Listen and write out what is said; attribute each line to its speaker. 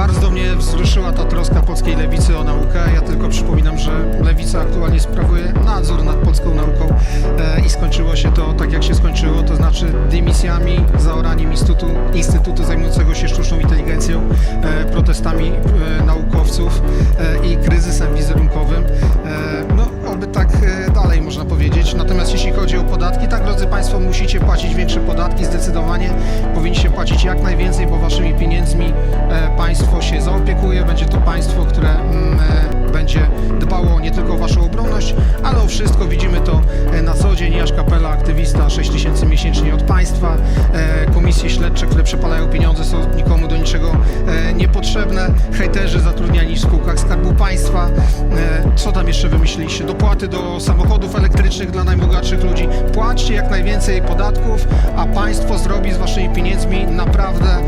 Speaker 1: Bardzo mnie wzruszyła ta troska polskiej lewicy o naukę. Ja tylko przypominam, że lewica aktualnie sprawuje nadzór nad polską nauką e, i skończyło się to tak, jak się skończyło, to znaczy dymisjami, zaoraniem instytutu, instytutu zajmującego się sztuczną inteligencją, e, protestami e, naukowców e, i kryzysem wizerunkowym. E, no, oby tak e, dalej można powiedzieć. Natomiast jeśli chodzi o podatki, tak drodzy Państwo, musicie płacić większe podatki, zdecydowanie powinniście płacić jak najwięcej, bo Waszymi pieniędzmi państwo, które mm, e, będzie dbało nie tylko o Waszą obronność, ale o wszystko. Widzimy to e, na co dzień. Jasz Kapela, aktywista, 6 tysięcy miesięcznie od państwa. E, Komisje śledcze, które przepalają pieniądze, są nikomu do niczego niepotrzebne. Hejterzy zatrudniani w spółkach Skarbu Państwa. Co tam jeszcze wymyśliliście? Dopłaty do samochodów elektrycznych dla najbogatszych ludzi. Płaćcie jak najwięcej podatków, a państwo zrobi z waszymi pieniędzmi naprawdę